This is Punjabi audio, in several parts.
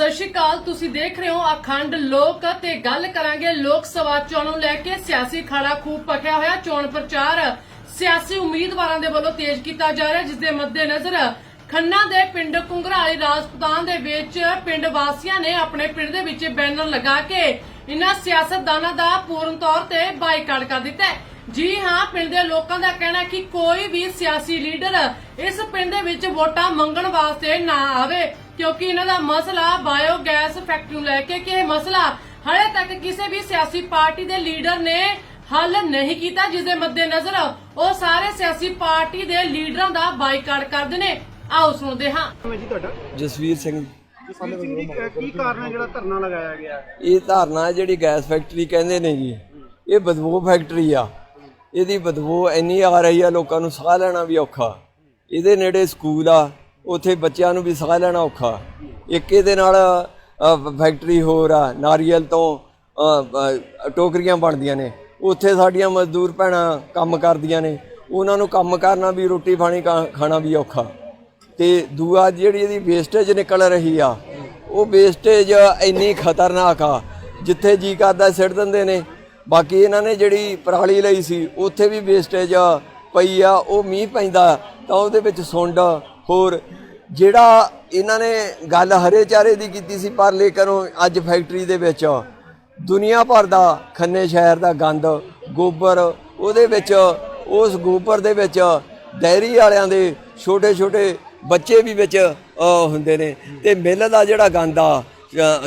ਸਤਿ ਸ਼੍ਰੀ ਅਕਾਲ, ਤੁਸੀਂ ਦੇਖ ਰਹੇ ਹੋ ਅਖੰਡ ਲੋਕ ਤੇ ਗੱਲ ਕਰਾਂਗੇ ਲੋਕ ਸਭਾ ਚੋਣ ਨੂੰ ਲੈ ਕੇ ਸਿਆਸੀ ਖਾੜਾ ਖੂਬ ਪਕਿਆ ਹੋਇਆ। ਚੋਣ ਪ੍ਰਚਾਰ ਸਿਆਸੀ ਉਮੀਦਵਾਰਾਂ ਦੇ ਵੱਲੋਂ ਤੇਜ਼ ਕੀਤਾ ਜਾ ਰਿਹਾ, ਜਿਸ ਦੇ ਮੱਦੇਨਜ਼ਰ ਖੰਨਾ ਦੇ ਪਿੰਡ ਕੁੰਗਰਾਲੀ ਰਾਜਪੂਤਾਨ ਦੇ ਵਿੱਚ ਪਿੰਡ ਵਾਸੀਆਂ ਨੇ ਆਪਣੇ ਪਿੰਡ ਦੇ ਵਿੱਚ ਬੈਨਰ ਲਗਾ ਕੇ ਇਨ੍ਹਾਂ ਸਿਆਸਤਦਾਨਾਂ ਦਾ ਪੂਰਨ ਤੌਰ ਤੇ ਬਾਈਕਾਟ ਕਰ ਦਿੱਤਾ ਹੈ। ਜੀ ਹਾਂ, ਪਿੰਡ ਦੇ ਲੋਕਾਂ ਦਾ ਕਹਿਣਾ ਹੈ ਕਿ ਕੋਈ ਵੀ ਸਿਆਸੀ ਲੀਡਰ ਇਸ ਪਿੰਡ ਦੇ ਵਿੱਚ ਵੋਟਾਂ ਮੰਗਣ ਵਾਸਤੇ ਨਾ ਆਵੇ। ਕਿਉਂਕਿ ਇਹਨਾਂ ਦਾ ਮਸਲਾ ਬਾਇਓਗੈਸ ਫੈਕਟਰੀ ਨੂੰ ਲੈ ਕੇ ਕਿ ਇਹ ਮਸਲਾ ਹਲੇ ਤੱਕ ਕਿਸੇ ਵੀ ਸਿਆਸੀ ਪਾਰਟੀ ਦੇ ਲੀਡਰ ਨੇ ਹੱਲ ਨਹੀਂ ਕੀਤਾ ਜਿਸ ਦੇ ਮੱਦੇਨਜ਼ਰ ਉਹ ਸਾਰੇ ਸਿਆਸੀ ਪਾਰਟੀ ਦੇ ਲੀਡਰਾਂ ਦਾ ਬਾਈਕਾਟ ਕਰਦੇ ਨੇ। ਆਓ ਸੁਣਦੇ ਹਾਂ। ਮੈਂ ਜੀ ਤੁਹਾਡਾ? ਜਸਵੀਰ ਸਿੰਘ। ਜਸਵੀਰ ਸਿੰਘ ਜੀ ਅਹ ਕੀ ਕਾਰਨ ਹੈ ਜਿਹੜਾ ਧਰਨਾ ਲਗਾਇਆ ਗਿਆ? ਇਹ ਧਾਰਨਾ ਹੈ ਜਿਹੜੀ ਗੈਸ ਫੈਕਟਰੀ ਕਹਿੰਦੇ ਨੇ ਜੀ। ਇਹ ਬਦਬੂ ਫੈਕਟਰੀ ਆ। ਇਹਦੀ ਬਦਬੂ ਇੰਨੀ ਆ ਰਹੀ ਆ ਲੋਕਾਂ ਨੂੰ ਸਾਹ ਲੈਣਾ ਵੀ ਔਖਾ। ਇਹਦੇ ਨੇੜੇ ਸਕੂਲ ਆ। ਉੱਥੇ ਬੱਚਿਆਂ ਨੂੰ ਵੀ ਸਾਹ ਲੈਣਾ ਔਖਾ। ਇੱਕ ਇਹਦੇ ਨਾਲ ਫੈਕਟਰੀ ਹੋਰ ਆ, ਨਾਰੀਅਲ ਤੋਂ ਟੋਕਰੀਆਂ ਬਣਦੀਆਂ ਨੇ। ਉੱਥੇ ਸਾਡੀਆਂ ਮਜ਼ਦੂਰ ਭੈਣਾਂ ਕੰਮ ਕਰਦੀਆਂ ਨੇ। ਉਹਨਾਂ ਨੂੰ ਕੰਮ ਕਰਨਾ ਵੀ, ਰੋਟੀ ਪਾਣੀ ਖਾ- ਖਾਣਾ ਵੀ ਔਖਾ। ਤੇ ਦੂਆ ਜਿਹੜੀ ਇਹਦੀ ਵੇਸਟੇਜ ਨਿਕਲ ਰਹੀ ਆ, ਉਹ ਵੇਸਟੇਜ ਇੰਨੀ ਖਤਰਨਾਕ ਆ, ਜਿੱਥੇ ਜੀ ਕਰਦਾ ਸਿੱਟ ਦਿੰਦੇ ਨੇ। ਬਾਕੀ ਇਹਨਾਂ ਨੇ ਜਿਹੜੀ ਪਰਾਲੀ ਲਈ ਸੀ, ਉੱਥੇ ਵੀ ਵੇਸਟੇਜ ਪਈ ਆ, ਉਹ ਮੀਂਹ ਪੈਂਦਾ ਤਾਂ ਉਹਦੇ ਵਿੱਚ ਸੁੰਡ ਹੋਰ ਜਿਹੜਾ ਇਹਨਾਂ ਨੇ ਗੱਲ ਹਰੇ ਚਾਰੇ ਦੀ ਕੀਤੀ ਸੀ, ਪਰ ਲੇਕਰੋਂ ਅੱਜ ਫੈਕਟਰੀ ਦੇ ਵਿੱਚ ਦੁਨੀਆ ਭਰ ਦਾ ਖੰਨੇ ਸ਼ਹਿਰ ਦਾ ਗੰਦ, ਗੋਬਰ, ਉਹਦੇ ਵਿੱਚ, ਉਸ ਗੋਬਰ ਦੇ ਵਿੱਚ ਡੈਰੀ ਵਾਲਿਆਂ ਦੇ ਛੋਟੇ ਛੋਟੇ ਬੱਚੇ ਵੀ ਵਿੱਚ ਹੁੰਦੇ ਨੇ। ਤੇ ਮਿੱਲ ਦਾ ਜਿਹੜਾ ਗੰਦ ਆ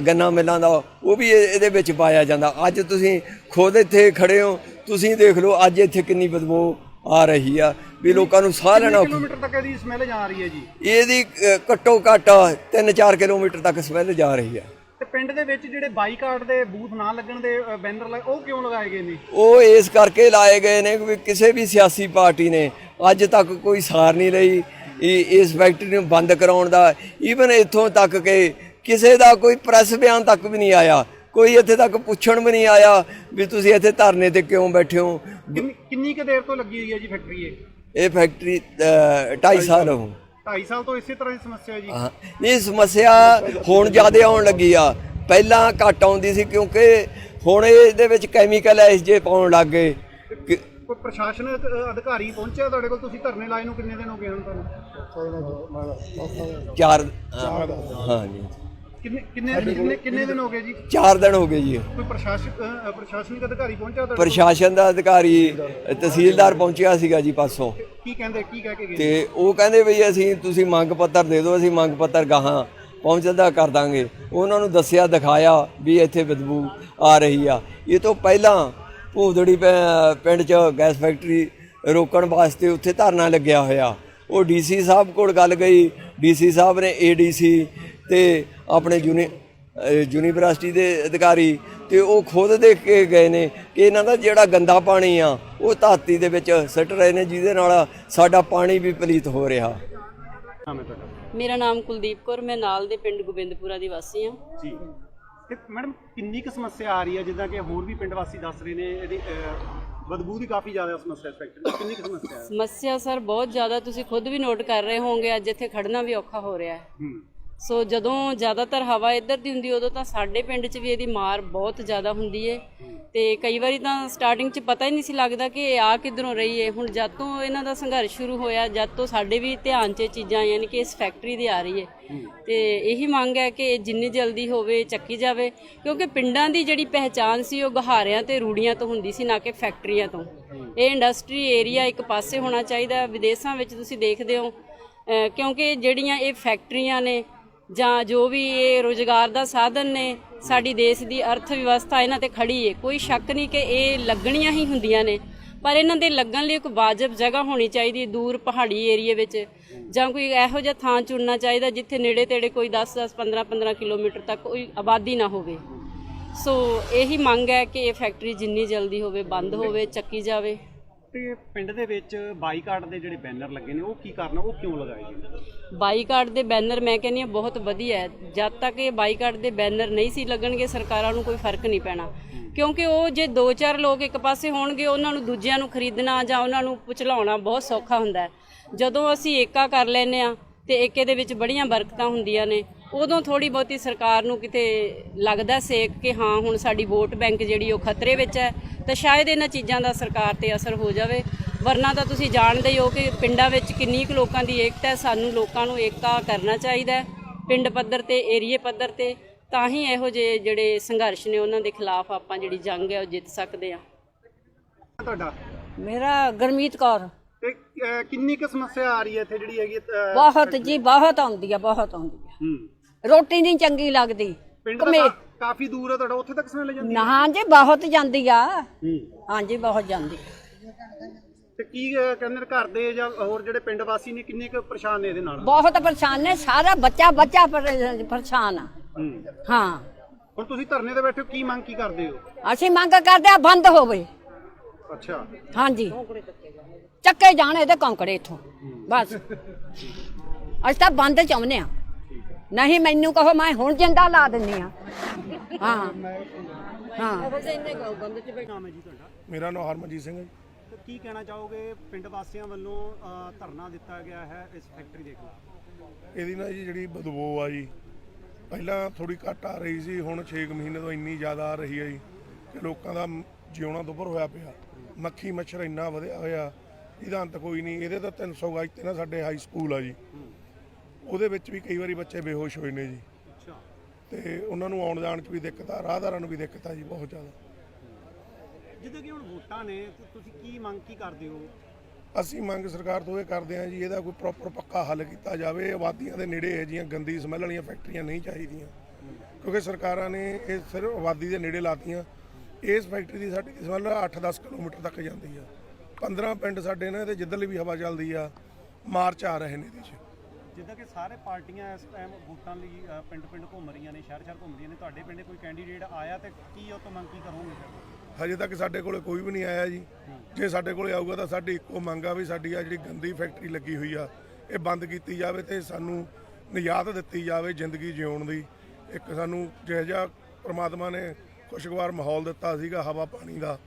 ਗੰਨਾ ਮਿੱਲਾਂ ਦਾ, ਉਹ ਵੀ ਇਹਦੇ ਵਿੱਚ ਪਾਇਆ ਜਾਂਦਾ। ਅੱਜ ਤੁਸੀਂ ਖੁਦ ਇੱਥੇ ਖੜੇ ਹੋ, ਤੁਸੀਂ ਦੇਖ ਲਓ ਅੱਜ ਇੱਥੇ ਕਿੰਨੀ ਬਦਬੂ ਆ ਰਹੀ ਆ ਵੀ ਲੋਕਾਂ ਨੂੰ ਸਾਹ ਲੈਣਾ ਔਖਾ। ਕਿਲੋਮੀਟਰ ਤੱਕ ਇਹਦੀ ਸਮੈਲ ਜਾ ਰਹੀ ਹੈ ਜੀ? ਇਹਦੀ ਘੱਟੋ ਘੱਟ 3-4 ਕਿਲੋਮੀਟਰ ਤੱਕ ਸਮੈਲ ਜਾ ਰਹੀ ਆ। ਤੇ ਪਿੰਡ ਦੇ ਵਿੱਚ ਜਿਹੜੇ ਬਾਈਕਾਟ ਦੇ ਬੂਥ ਨਾ ਲੱਗਣ ਦੇ ਬੈਨਰ ਉਹ ਕਿਉਂ ਲਗਾਏ ਗਏ ਨੇ? ਉਹ ਇਸ ਕਰਕੇ ਲਾਏ ਗਏ ਨੇ ਕਿ ਕਿਸੇ ਵੀ ਸਿਆਸੀ ਪਾਰਟੀ ਨੇ ਅੱਜ ਤੱਕ ਕੋਈ ਸਾਰ ਨਹੀਂ ਲਈ। ਇਸ ਫੈਕਟਰੀ ਨੂੰ ਬੰਦ ਕਰਾਉਣ ਦਾ। ਈਵਨ ਇੱਥੋਂ ਤੱਕ ਕਿ ਕਿਸੇ ਦਾ ਕੋਈ ਪ੍ਰੈਸ ਬਿਆਨ ਤੱਕ ਵੀ ਨਹੀਂ ਆਇਆ। ਕੋਈ ਇੱਥੇ ਤੱਕ ਪੁੱਛਣ ਵੀ ਨਹੀਂ ਆਇਆ ਵੀ ਤੁਸੀਂ ਇੱਥੇ ਧਰਨੇ ਤੇ ਕਿਉਂ ਬੈਠੇ ਹੋ? ਕਿੰਨੀ ਕਿੰਨੀ ਕੁ ਦੇਰ ਤੋਂ ਲੱਗੀ ਹੋਈ ਹੈ ਜੀ ਫੈਕਟਰੀ ਇਹ? ਇਹ ਫੈਕਟਰੀ 2.5 ਸਾਲ ਹੋ 2.5 ਸਾਲ ਤੋਂ ਇਸੇ ਤਰ੍ਹਾਂ ਦੀ ਸਮੱਸਿਆ ਹੈ ਜੀ? ਹਾਂ ਇਹ ਸਮੱਸਿਆ ਹੁਣ ਜ਼ਿਆਦਾ ਆਉਣ ਲੱਗੀ ਆ। ਪਹਿਲਾਂ ਘੱਟ ਆਉਂਦੀ ਸੀ ਕਿਉਂਕਿ ਹੁਣ ਇਹਦੇ ਵਿੱਚ ਕੈਮੀਕਲ ਐਸ ਜੇ ਪਾਉਣ ਲੱਗ ਗਏ। ਕਿ- ਕੋਈ ਪ੍ਰਸ਼ਾਸਨਿਕ ਅਹ, ਅਧਿਕਾਰੀ ਪਹੁੰਚਿਆ ਤੁਹਾਡੇ ਕੋਲ? ਤੁਸੀਂ ਧਰਨੇ ਲਾਏ ਨੂੰ ਕਿੰਨੇ ਦਿਨ ਹੋ ਗਏ ਹੁਣ ਤੁਹਾਨੂੰ? ਚਾਰ ਹਾਂ ਜੀ। ਕਿੰਨੇ ਕਿੰਨੇ ਕਿੰਨੇ ਦਿਨ ਹੋ ਗਏ ਜੀ? ਚਾਰ ਦਿਨ ਹੋ ਗਏ ਜੀ। ਕੋਈ ਪ੍ਰਸ਼ਾਸਕ ਪ੍ਰਸ਼ਾਸਨਿਕ ਅਧਿਕਾਰੀ ਪਹੁੰਚਿਆ ਤੁਹਾਡੇ ਪ੍ਰਸ਼ਾਸਨ ਦਾ ਅਧਿਕਾਰੀ ਤਹਿਸੀਲਦਾਰ ਪਹੁੰਚਿਆ ਸੀਗਾ ਜੀ ਪਾਸੋਂ ਕੋਲ? ਕੀ ਕਹਿੰਦੇ ਕੀ ਕਹਿ ਕੇ ਗਏ? ਤੇ ਉਹ ਕਹਿੰਦੇ ਵੀ ਅਸੀਂ ਤੁਸੀਂ ਮੰਗ ਪੱਤਰ ਦੇ ਦਿਓ ਅਸੀਂ ਮੰਗ ਪੱਤਰ ਗਾਹਾਂ ਪਹੁੰਚਦਾ ਕਰ ਦਾਂਗੇ। ਉਹਨਾਂ ਨੂੰ ਦੱਸਿਆ ਦਿਖਾਇਆ ਵੀ ਇੱਥੇ ਬਦਬੂ ਆ ਰਹੀ ਆ। ਇਹ ਤੋਂ ਪਹਿਲਾਂ ਭੂਦੜੀ ਪਿੰਡ 'ਚ ਗੈਸ ਫੈਕਟਰੀ ਰੋਕਣ ਵਾਸਤੇ ਉੱਥੇ ਧਰਨਾ ਲੱਗਿਆ ਹੋਇਆ। ਉਹ ਡੀਸੀ ਸਾਹਿਬ ਕੋਲ ਗੱਲ ਗਈ। ਡੀਸੀ ਸਾਹਿਬ ਨੇ ਏਡੀਸੀ ਤੇ ਆਪਣੇ ਯੂਨੀ ਯੂਨੀਵਰਸਿਟੀ ਦੇ ਅਧਿਕਾਰੀ ਤੇ ਉਹ ਖੁਦ ਦੇਖ ਕੇ ਗਏ ਨੇ ਕਿ ਇਹਨਾਂ ਦਾ ਜਿਹੜਾ ਗੰਦਾ ਪਾਣੀ ਆ ਉਹ ਧਰਤੀ ਦੇ ਵਿੱਚ ਸਿੱਟ ਰਹੇ ਨੇ ਜਿਹਦੇ ਨਾਲ ਸਾਡਾ ਪਾਣੀ ਵੀ ਪਲੀਤ ਹੋ ਰਿਹਾ। ਮੇਰਾ ਨਾਮ ਕੁਲਦੀਪ ਕੌਰ ਮੈਂ ਨਾਲ ਦੇ ਪਿੰਡ ਗੋਬਿੰਦਪੁਰਾ ਦੀ ਵਾਸੀ ਹਾਂ। ਜੀ। ਤੇ ਮੈਡਮ ਕਿੰਨੀ ਕੁ ਸਮੱਸਿਆ ਆ ਰਹੀ ਹੈ ਜਿੱਦਾਂ ਕਿ ਹੋਰ ਵੀ ਪਿੰਡ ਵਾਸੀ ਦੱਸ ਰਹੇ ਨੇ ਇਹਦੀ ਬਦਬੂ ਦੀ ਕਾਫੀ ਜ਼ਿਆਦਾ ਸਮੱਸਿਆ ਫੈਕਟਰੀ ਕਿੰਨੀ ਕੁ ਸਮੱਸਿਆ ਹੈ? ਸਮੱਸਿਆ ਸਰ ਬਹੁਤ ਜ਼ਿਆਦਾ ਤੁਸੀਂ ਖੁਦ ਵੀ ਨੋਟ ਕਰ ਰਹੇ ਹੋਵੋਗੇ ਅੱਜ ਇੱਥੇ ਖੜਨਾ ਵੀ ਔਖਾ ਹੋ ਰਿਹਾ ਹੈ। ਹੂੰ। ਸੋ ਜਦੋਂ ਜ਼ਿਆਦਾਤਰ ਹਵਾ ਇੱਧਰ ਦੀ ਹੁੰਦੀ ਉਦੋਂ ਤਾਂ ਸਾਡੇ ਪਿੰਡ 'ਚ ਵੀ ਇਹਦੀ ਮਾਰ ਬਹੁਤ ਜ਼ਿਆਦਾ ਹੁੰਦੀ ਏ ਤੇ ਕਈ ਵਾਰੀ ਤਾਂ ਸਟਾਰਟਿੰਗ 'ਚ ਪਤਾ ਹੀ ਨਹੀਂ ਸੀ ਲੱਗਦਾ ਕਿ ਇਹ ਆ ਕਿੱਧਰੋਂ ਰਹੀ ਏ ਹੁਣ ਜਦ ਤੋਂ ਇਹਨਾਂ ਦਾ ਸੰਘਰਸ਼ ਸ਼ੁਰੂ ਹੋਇਆ, ਜਦ ਤੋਂ ਸਾਡੇ ਵੀ ਧਿਆਨ 'ਚ ਇਹ ਚੀਜ਼ਾਂ ਯਾਨੀ ਕਿ ਇਸ ਫੈਕਟਰੀ ਦੀ ਆ ਰਹੀ ਏ ਤੇ ਇਹੀ ਮੰਗ ਹੈ ਕਿ ਇਹ ਜਿੰਨੀ ਜਲਦੀ ਹੋਵੇ, ਚੱਕੀ ਜਾਵੇ, ਕਿਉਂਕਿ ਪਿੰਡਾਂ ਦੀ ਜਿਹੜੀ ਪਹਿਚਾਨ ਸੀ, ਉਹ ਗਹਾਰਿਆਂ ਤੇ ਰੂੜੀਆਂ ਤੋਂ ਹੁੰਦੀ ਸੀ, ਨਾ ਕਿ ਫੈਕਟਰੀਆਂ ਤੋਂ। ਇਹ ਇੰਡਸਟਰੀ ਏਰੀਆ ਇੱਕ ਪਾਸੇ ਹੋਣਾ ਚਾਹੀਦਾ ਵਿਦੇਸ਼ਾਂ ਵਿੱਚ ਤੁਸੀਂ ਦੇਖਦੇ ਹੋ ਕਿਉਂਕਿ ਜਿਹੜੀਆਂ ਇਹ ਫੈਕਟਰੀਆਂ ਨੇ ਜਾਂ ਜੋ ਵੀ ਇਹ ਰੋਜ਼ਗਾਰ ਦਾ ਸਾਧਨ ਨੇ ਸਾਡੀ ਦੇਸ਼ ਦੀ ਅਰਥ ਵਿਵਸਥਾ ਇਹਨਾਂ ਤੇ ਖੜੀ ਹੈ ਕੋਈ ਸ਼ੱਕ ਨਹੀਂ ਕਿ ਇਹ ਲੱਗਣੀਆਂ ਹੀ ਹੁੰਦੀਆਂ ਨੇ। ਪਰ ਇਹਨਾਂ ਦੇ ਲੱਗਣ ਲਈ ਇੱਕ ਵਾਜਬ ਜਗ੍ਹਾ ਹੋਣੀ ਚਾਹੀਦੀ ਹੈ, ਦੂਰ ਪਹਾੜੀ ਏਰੀਏ ਵਿੱਚ। ਜਾਂ ਕੋਈ ਇਹੋ ਜਿਹਾ ਥਾਂ ਚੁਣਨਾ ਚਾਹੀਦਾ ਜਿੱਥੇ ਨੇੜੇ ਤੇੜੇ ਕੋਈ 10 10 15 15 ਕਿਲੋਮੀਟਰ ਤੱਕ ਕੋਈ ਆਬਾਦੀ ਨਾ ਹੋਵੇ। ਸੋ ਇਹੀ ਮੰਗ ਹੈ ਕਿ ਇਹ ਫੈਕਟਰੀ ਜਿੰਨੀ ਜਲਦੀ ਹੋਵੇ ਬੰਦ ਹੋਵੇ ਚੱਕੀ ਜਾਵੇ। ਤੇ ਪਿੰਡ ਦੇ ਵਿੱਚ ਬਾਈਕਾਟ ਦੇ ਜਿਹੜੇ ਬੈਨਰ ਲੱਗੇ ਨੇ ਉਹ ਕੀ ਕਰਨਾ ਉਹ ਕਿਉਂ ਲਗਾਏ ਗਏ ਬਾਈਕਾਟ ਦੇ ਬੈਨਰ ਮੈਂ ਕਹਿੰਦੀ ਹਾਂ ਬਹੁਤ ਵਧੀਆ ਹੈ। ਜਦ ਤੱਕ ਇਹ ਬਾਈਕਾਟ ਦੇ ਬੈਨਰ ਨਹੀਂ ਸੀ ਲੱਗਣਗੇ ਸਰਕਾਰਾਂ ਨੂੰ ਕੋਈ ਫ਼ਰਕ ਨਹੀਂ ਪੈਣਾ। ਕਿਉਂਕਿ ਉਹ ਜੇ ਦੋ ਚਾਰ ਲੋਕ ਇੱਕ ਪਾਸੇ ਹੋਣਗੇ ਉਹਨਾਂ ਨੂੰ ਦੂਜਿਆਂ ਨੂੰ ਖਰੀਦਣਾ ਜਾਂ ਉਹਨਾਂ ਨੂੰ ਪੁਚਲਾਉਣਾ ਬਹੁਤ ਸੌਖਾ ਹੁੰਦਾ ਜਦੋਂ ਅਸੀਂ ਏਕਾ ਕਰ ਲੈਨੇ ਆ ਤੇ ਏਕੇ ਦੇ ਵਿੱਚ ਬੜੀਆਂ ਬਰਕਤਾਂ ਹੁੰਦੀਆਂ ਨੇ ਉਦੋਂ ਥੋੜੀ ਬਹੁਤੀ ਸਰਕਾਰ ਨੂੰ ਕਿਤੇ ਲੱਗਦਾ ਸੇਕ ਕਿ ਹਾਂ ਹੁਣ ਸਾਡੀ ਵੋਟ ਬੈਂਕ ਜਿਹੜੀ ਉਹ ਖਤਰੇ ਵਿੱਚ ਹੈ ਤਾਂ ਸ਼ਾਇਦ ਇਹਨਾਂ ਚੀਜ਼ਾਂ ਦਾ ਸਰਕਾਰ ਤੇ ਅਸਰ ਹੋ ਜਾਵੇ। ਵਰਨਾ ਤਾਂ ਤੁਸੀਂ ਜਾਣਦੇ ਹੀ ਹੋ ਕਿ ਪਿੰਡਾਂ ਵਿੱਚ ਕਿੰਨੀ ਕੁ ਲੋਕਾਂ ਦੀ ਏਕਤਾ ਹੈ ਸਾਨੂੰ ਲੋਕਾਂ ਨੂੰ ਏਕਤਾ ਕਰਨਾ ਚਾਹੀਦਾ ਹੈ ਪਿੰਡ ਪੱਧਰ ਤੇ ਏਰੀਏ ਪੱਧਰ ਤੇ ਤਾਂ ਹੀ ਇਹੋ ਜਿਹੇ ਜਿਹੜੇ ਸੰਘਰਸ਼ ਨੇ ਉਹਨਾਂ ਦੇ ਖਿਲਾਫ ਆਪਾਂ ਜਿਹੜੀ ਜੰਗ ਹੈ ਉਹ ਜਿੱਤ ਸਕਦੇ ਹਾਂ। ਤੁਹਾਡਾ? ਮੇਰਾ ਗਰਮੀਤ ਕੌਰ। ਤੇ ਅਹ, ਕਿੰਨੀ ਕੁ ਸਮੱਸਿਆ ਆ ਰਹੀ ਹੈ ਇੱਥੇ ਜਿਹੜੀ ਹੈਗੀ ਅਹ, ਬਹੁਤ ਜੀ ਬਹੁਤ ਆਉਂਦੀ ਆ ਬਹੁਤ ਆਉਂਦੀ ਆ ਹੂੰ। ਰੋਟੀ ਨਹੀਂ ਚੰਗੀ ਲੱਗਦੀ। ਪਿੰਡ ਦਾ ਕਮੇ ਕਾ- ਕਾਫੀ ਦੂਰ ਹੈ ਤੁਹਾਡਾ ਉੱਥੇ ਤੱਕ ਸਮਝ ਲੈ ਜਾਂਦੀ ਹੈ? ਨਾ ਜੀ ਬਹੁਤ ਜਾਂਦੀ ਆ। ਹੂੰ। ਹਾਂਜੀ ਬਹੁਤ ਜਾਂਦੀ। ਤੇ ਕੀ ਅਹ, ਕਹਿੰਦੇ ਨੇ ਘਰ ਦੇ ਜਾਂ ਹੋਰ ਜਿਹੜੇ ਪਿੰਡ ਵਾਸੀ ਨੇ ਕਿੰਨੇ ਕੁ ਪਰੇਸ਼ਾਨ ਨੇ ਇਹਦੇ ਨਾਲ? ਬਹੁਤ ਪਰੇਸ਼ਾਨ ਨੇ ਸਾਰਾ ਬੱਚਾ ਬੱਚਾ ਪਰੇ- ਪਰੇਸ਼ਾਨ ਆ। ਹੂੰ। ਹਾਂ। ਹੁਣ ਤੁਸੀਂ ਧਰਨੇ ਤੇ ਬੈਠੇ ਹੋ ਕੀ ਮੰਗ ਕੀ ਕਰਦੇ ਹੋ? ਅਸੀਂ ਮੰਗ ਕਰਦੇ ਆ ਬੰਦ ਹੋਵੇ। ਅੱਛਾ। ਹਾਂਜੀ। ਚੱਕੇ ਜਾਣ ਇਹਦੇ ਕੌਂਕੜੇ ਇਥੋਂ। ਬਸ। ਅਸੀਂ ਤਾਂ ਬੰਦ ਚਾਹੁੰਦੇ ਆ ਨਹੀਂ ਮੈਨੂੰ ਕਹੋ ਮੈਂ ਹੁਣ ਜਿੰਦਾ ਲਾ ਦਿੰਨੀ ਆ ਹਾਂ ਹਾਂ। ਮੇਰਾ ਨਾਮ ਹਰਮਨਜੀਤ ਸਿੰਘ ਹੈ ਜੀ। ਤੇ ਕੀ ਕਹਿਣਾ ਚਾਹੋਗੇ? ਪਿੰਡ ਵਾਸੀਆਂ ਵੱਲੋਂ ਧਰਨਾ ਦਿੱਤਾ ਗਿਆ ਹੈ ਇਸ ਫੈਕਟਰੀ ਦੇ ਖਿਲਾਫ। ਇਹਦੀ ਨਾ ਜੀ ਜਿਹੜੀ ਬਦਬੂ ਆ ਜੀ ਪਹਿਲਾਂ ਥੋੜੀ ਘੱਟ ਆ ਰਹੀ ਸੀ ਹੁਣ 6 ਮਹੀਨੇ ਤੋਂ ਇੰਨੀ ਜ਼ਿਆਦਾ ਆ ਰਹੀ ਹੈ ਜੀ ਕਿ ਲੋਕਾਂ ਦਾ ਮ- ਜਿਉਣਾ ਦੁੱਭਰ ਹੋਇਆ ਪਿਆ। ਮੱਖੀ ਮੱਛਰ ਇੰਨਾ ਵਧਿਆ ਹੋਇਆ ਇਹਦਾ ਅੰਤ ਕੋਈ ਨਹੀਂ। ਇਹਦੇ ਤਾਂ 300 ਗਜ ਤੇ ਨਾ ਸਾਡੇ ਹਾਈ ਸਕੂਲ ਆ ਜੀ। ਉਹਦੇ ਵਿੱਚ ਵੀ ਕਈ ਵਾਰੀ ਬੱਚੇ ਬੇਹੋਸ਼ ਹੋਏ ਨੇ ਜੀ। ਅੱਛਾ। ਤੇ ਉਹਨਾਂ ਨੂੰ ਆਉਣ ਜਾਣ 'ਚ ਵੀ ਦਿੱਕਤ ਆ ਰਾਹਦਾਰਾਂ ਨੂੰ ਵੀ ਦਿੱਕਤ ਆ ਜੀ ਬਹੁਤ ਜ਼ਿਆਦਾ। ਜਿੱਦਾਂ ਕਿ ਹੁਣ ਵੋਟਾਂ ਨੇ ਤੇ ਤੁਸੀਂ ਕੀ ਮੰਗ ਕੀ ਕਰਦੇ ਹੋ? ਅਸੀਂ ਮੰਗ ਸਰਕਾਰ ਤੋਂ ਇਹ ਕਰਦੇ ਹਾਂ ਜੀ ਇਹਦਾ ਕੋਈ ਪ੍ਰੋਪਰ ਪੱਕਾ ਹੱਲ ਕੀਤਾ ਜਾਵੇ। ਆਬਾਦੀਆਂ ਦੇ ਨੇੜੇ ਇਹ ਜੀਆਂ ਗੰਦੀ ਸਮੈਲ ਵਾਲੀਆਂ ਫੈਕਟਰੀਆਂ ਨਹੀਂ ਚਾਹੀਦੀਆਂ। ਕਿਉਂਕਿ ਸਰਕਾਰਾਂ ਨੇ ਇਹ ਸਿਰਫ ਆਬਾਦੀ ਦੇ ਨੇੜੇ ਲਾਤੀਆਂ। ਇਸ ਫੈਕਟਰੀ ਦੀ ਸਾਡੀ ਸਮੈਲ 8-10 ਕਿਲੋਮੀਟਰ ਤੱਕ ਜਾਂਦੀ ਆ। 15 ਪਿੰਡ ਸਾਡੇ ਨੇ ਤੇ ਜਿੱਧਰਲੀ ਵੀ ਹਵਾ ਚੱਲਦੀ ਆ ਮਾਰਚ ਆ ਰਹੇ ਨੇ ਇਹਦੇ 'ਚ। ਜਿੱਦਾਂ ਕਿ ਸਾਰੇ ਪਾਰਟੀਆਂ ਇਸ ਟਾਈਮ ਵੋਟਾਂ ਲਈ ਪਿੰਡ-ਪਿੰਡ ਘੁੰਮ ਰਹੀਆਂ ਨੇ ਸ਼ਹਿਰ-ਸ਼ਹਿਰ ਘੁੰਮ ਰਹੀਆਂ ਨੇ ਤੁਹਾਡੇ ਪਿੰਡ ਕੋਈ ਕੈਂਡੀਡੇਟ ਆਇਆ ਤੇ ਕੀ ਉਹ ਤੋਂ ਮੰਗ ਕੀ ਕਰੋਗੇ ਫਿਰ? ਹਜੇ ਤੱਕ ਸਾਡੇ ਕੋਲੇ ਕੋਈ ਵੀ ਨਹੀਂ ਆਇਆ ਜੀ। ਜੇ ਸਾਡੇ ਕੋਲੇ ਆਊਗਾ ਤਾਂ ਸਾਡੀ ਇੱਕੋ ਮੰਗ ਆ ਵੀ ਸਾਡੀ ਆ ਜਿਹੜੀ ਗੰਦੀ ਫੈਕਟਰੀ ਲੱਗੀ ਹੋਈ ਆ ਇਹ ਬੰਦ ਕੀਤੀ ਜਾਵੇ ਤੇ ਸਾਨੂੰ ਨਿਯਾਤ ਦਿੱਤੀ ਜਾਵੇ ਜ਼ਿੰਦਗੀ ਜਿਉਣ ਦੀ। ਇੱਕ ਸਾਨੂੰ ਜਿਹੋ ਜਿਹਾ ਪ੍ਰਮਾਤਮਾ ਨੇ ਖੁਸ਼ਗਵਾਰ ਮਾਹੌਲ ਦਿੱਤਾ ਸੀਗਾ ਹਵਾ ਪਾਣੀ ਦਾ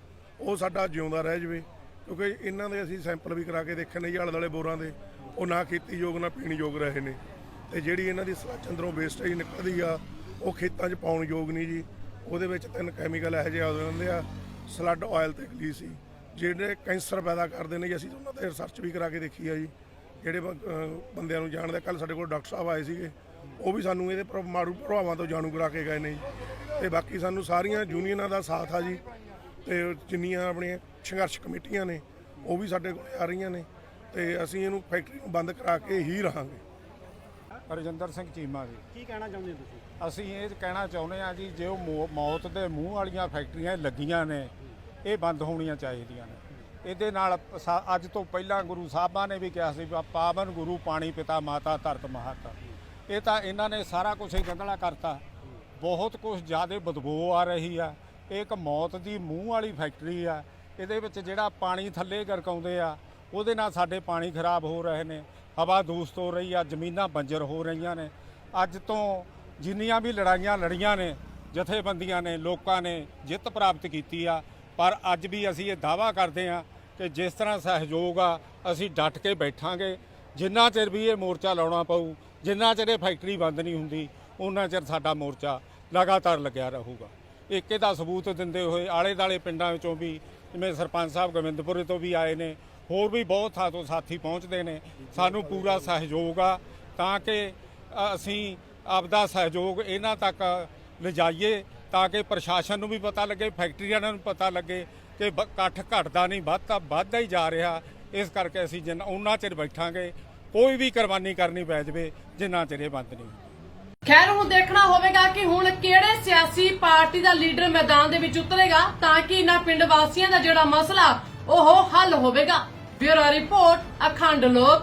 ਉਹ ਸਾਡਾ ਜਿਉਂਦਾ ਰਹਿ ਜਾਵੇ। ਕਿਉਂਕਿ ਇਹਨਾਂ ਦੇ ਅਸੀਂ ਸੈਂਪਲ ਵੀ ਕਰਾ ਕੇ ਦੇਖੇ ਨੇ ਜੀ ਆਲੇ ਦੁਆਲੇ ਬੋਰਾਂ ਦੇ। ਉਹ ਨਾ ਖੇਤੀ ਯੋਗ ਨਾ ਪੀਣ ਯੋਗ ਰਹੇ ਨੇ। ਤੇ ਜਿਹੜੀ ਇਹਨਾਂ ਦੀ ਸਲੱਜ ਅੰਦਰੋਂ ਵੇਸਟੇਜ ਨਿਕਲਦੀ ਆ, ਉਹ ਖੇਤਾਂ 'ਚ ਪਾਉਣ ਯੋਗ ਨਹੀਂ ਜੀ। ਉਹਦੇ ਵਿੱਚ ਤਿੰਨ ਕੈਮੀਕਲ ਇਹੋ ਜਿਹੇ ਆਉਂਦੇ ਹੁੰਦੇ ਆ, ਸਲੱਡ ਆਇਲ ਤੇ ਗਲੀਸੀ ਜਿਹੜੇ ਕੈਂਸਰ ਪੈਦਾ ਕਰਦੇ ਨੇ ਜੀ, ਅਸੀਂ ਉਹਨਾਂ ਤੇ ਰਿਸਰਚ ਵੀ ਕਰਾ ਕੇ ਦੇਖੀ ਆ ਜੀ। ਜਿਹੜੇ ਬੰਦਿਆਂ ਨੂੰ ਜਾਣਦੇ ਕੱਲ ਸਾਡੇ ਕੋਲ ਡਾਕਟਰ ਸਾਹਿਬ ਆਏ ਸੀਗੇ। ਉਹ ਵੀ ਸਾਨੂੰ ਇਹਦੇ ਪ੍ਰ- ਮਾਰੂ ਪ੍ਰਭਾਵਾਂ ਤੋਂ ਜਾਣੂ ਕਰਾ ਕੇ ਗਏ ਨੇ ਜੀ। ਤੇ ਬਾਕੀ ਸਾਨੂੰ ਸਾਰੀਆਂ ਯੂਨੀਅਨਾਂ ਦਾ ਸਾਥ ਆ ਜੀ। ਤੇ ਜਿੰਨੀਆਂ ਆਪਣੀਆਂ ਸੰਘਰਸ਼ ਕਮੇਟੀਆਂ ਨੇ, ਉਹ ਵੀ ਸਾਡੇ ਕੋਲ ਆ ਰਹੀਆਂ ਨੇ। ਤੇ ਅਸੀਂ ਇਹਨੂੰ ਫੈਕਟਰੀ ਨੂੰ ਬੰਦ ਕਰਾ ਕੇ ਹੀ ਰਹਾਂਗੇ। ਰਜਿੰਦਰ ਸਿੰਘ ਚੀਮਾ ਜੀ। ਕੀ ਕਹਿਣਾ ਚਾਹੁੰਦੇ ਹੋ ਤੁਸੀਂ? ਅਸੀਂ ਇਹ ਕਹਿਣਾ ਚਾਹੁੰਦੇ ਆ ਜੀ ਜੇ ਉਹ ਮੌ- ਮੌਤ ਦੇ ਮੂੰਹ ਵਾਲੀਆਂ ਫੈਕਟਰੀਆਂ ਲੱਗੀਆਂ ਨੇ ਇਹ ਬੰਦ ਹੋਣੀਆਂ ਚਾਹੀਦੀਆਂ ਨੇ। ਇਹਦੇ ਨਾਲ ਸਾ- ਅੱਜ ਤੋਂ ਪਹਿਲਾਂ ਗੁਰੂ ਸਾਹਿਬਾਂ ਨੇ ਵੀ ਕਿਹਾ ਸੀ ਵੀ ਪਾਵਨ ਗੁਰੂ ਪਾਣੀ ਪਿਤਾ ਮਾਤਾ ਧਰਤ ਮਹਾਤਾ। ਇਹ ਤਾਂ ਇਹਨਾਂ ਨੇ ਸਾਰਾ ਕੁਝ ਹੀ ਗੰਦਲਾ ਕਰਤਾ। ਬਹੁਤ ਕੁਝ ਜ਼ਿਆਦਾ ਬਦਬੂ ਆ ਰਹੀ ਆ। ਇਹ ਇੱਕ ਮੌਤ ਦੀ ਮੂੰਹ ਵਾਲੀ ਫੈਕਟਰੀ ਆ। ਇਹਦੇ ਵਿੱਚ ਜਿਹੜਾ ਪਾਣੀ ਥੱਲੇ ਗਰਕਾਉਂਦੇ ਆ ਉਹਦੇ ਨਾਲ ਸਾਡੇ ਪਾਣੀ ਖਰਾਬ ਹੋ ਰਹੇ ਨੇ, ਹਵਾ ਦੂਸਤ ਹੋ ਰਹੀ ਆ, ਜ਼ਮੀਨਾਂ ਬੰਜਰ ਹੋ ਰਹੀਆਂ ਨੇ। ਅੱਜ ਤੋਂ ਜਿੰਨੀਆਂ ਵੀ ਲੜਾਈਆਂ ਲੜੀਆਂ ਨੇ, ਜਥੇਬੰਦੀਆਂ ਨੇ, ਲੋਕਾਂ ਨੇ ਜਿੱਤ ਪ੍ਰਾਪਤ ਕੀਤੀ ਆ, ਪਰ ਅੱਜ ਵੀ ਅਸੀਂ ਇਹ ਦਾਵਾ ਕਰਦੇ ਆ ਕਿ ਜਿਸ ਤਰ੍ਹਾਂ ਸਹਿਯੋਗ ਆ, ਅਸੀਂ ਡਟ ਕੇ ਬੈਠਾਂਗੇ। ਜਿੰਨਾ ਚਿਰ ਵੀ ਇਹ ਮੋਰਚਾ ਲਾਉਣਾ ਪਊ, ਜਿੰਨਾ ਚਿਰ ਇਹ ਫੈਕਟਰੀ ਬੰਦ ਨਹੀਂ ਹੁੰਦੀ ਉਹਨਾਂ ਚਿਰ ਸਾਡਾ ਮੋਰਚਾ ਲਗਾਤਾਰ ਲੱਗਿਆ ਰਹੂਗਾ। ਏਕੇ ਦਾ ਸਬੂਤ ਦਿੰਦੇ ਹੋਏ ਆਲੇ ਦਾਲੇ ਪਿੰਡਾਂ ਵਿੱਚੋਂ ਵੀ ਜਿਵੇਂ ਸਰਪੰਚ ਸਾਹਿਬ ਗੋਬਿੰਦਪੁਰੇ ਤੋਂ ਵੀ ਆਏ ਨੇ ਹੋਰ ਵੀ ਬਹੁਤ ਥਾਂ ਤੋਂ ਸਾਥੀ ਪਹੁੰਚਦੇ ਨੇ। ਸਾਨੂੰ ਪੂਰਾ ਸਹਿਯੋਗ ਆ, ਤਾਂ ਕਿ ਅਸੀਂ ਆਪਦਾ ਸਹਿਯੋਗ ਇਹਨਾਂ ਤੱਕ ਲਿਜਾਈਏ, ਤਾਂ ਕਿ ਪ੍ਰਸ਼ਾਸਨ ਨੂੰ ਵੀ ਪਤਾ ਲੱਗੇ, ਫੈਕਟਰੀਆਂ ਨੂੰ ਪਤਾ ਲੱਗੇ ਕਿ ਇਕੱਠ ਘਟਦਾ ਨਹੀਂ ਵੱਧਦਾ ਵੱਧਦਾ ਹੀ ਜਾ ਰਿਹਾ। ਇਸ ਕਰਕੇ ਅਸੀਂ ਜਿੰਨਾ ਉਹਨਾਂ ਚਿਰ ਬੈਠਾਂਗੇ, ਕੋਈ ਵੀ ਕੁਰਬਾਨੀ ਕਰਨੀ ਪੈ ਜਾਵੇ, ਜਿੰਨਾ ਚਿਰ ਇਹ ਬੰਦ ਨਹੀਂ ਖੈਰ, ਹੁਣ ਦੇਖਣਾ ਹੋਵੇਗਾ ਕਿ ਹੁਣ ਕਿਹੜੇ ਸਿਆਸੀ ਪਾਰਟੀ ਦਾ ਲੀਡਰ ਮੈਦਾਨ ਦੇ ਵਿੱਚ ਉਤਰੇਗਾ, ਤਾਂ ਕਿ ਇਹਨਾਂ ਪਿੰਡ ਵਾਸੀਆਂ ਦਾ ਜਿਹੜਾ ਮਸਲਾ, ਉਹ ਹੱਲ ਹੋਵੇਗਾ। ਬਿਊਰੋ ਰਿਪੋਰਟ ਅਖੰਡ ਲੋਕ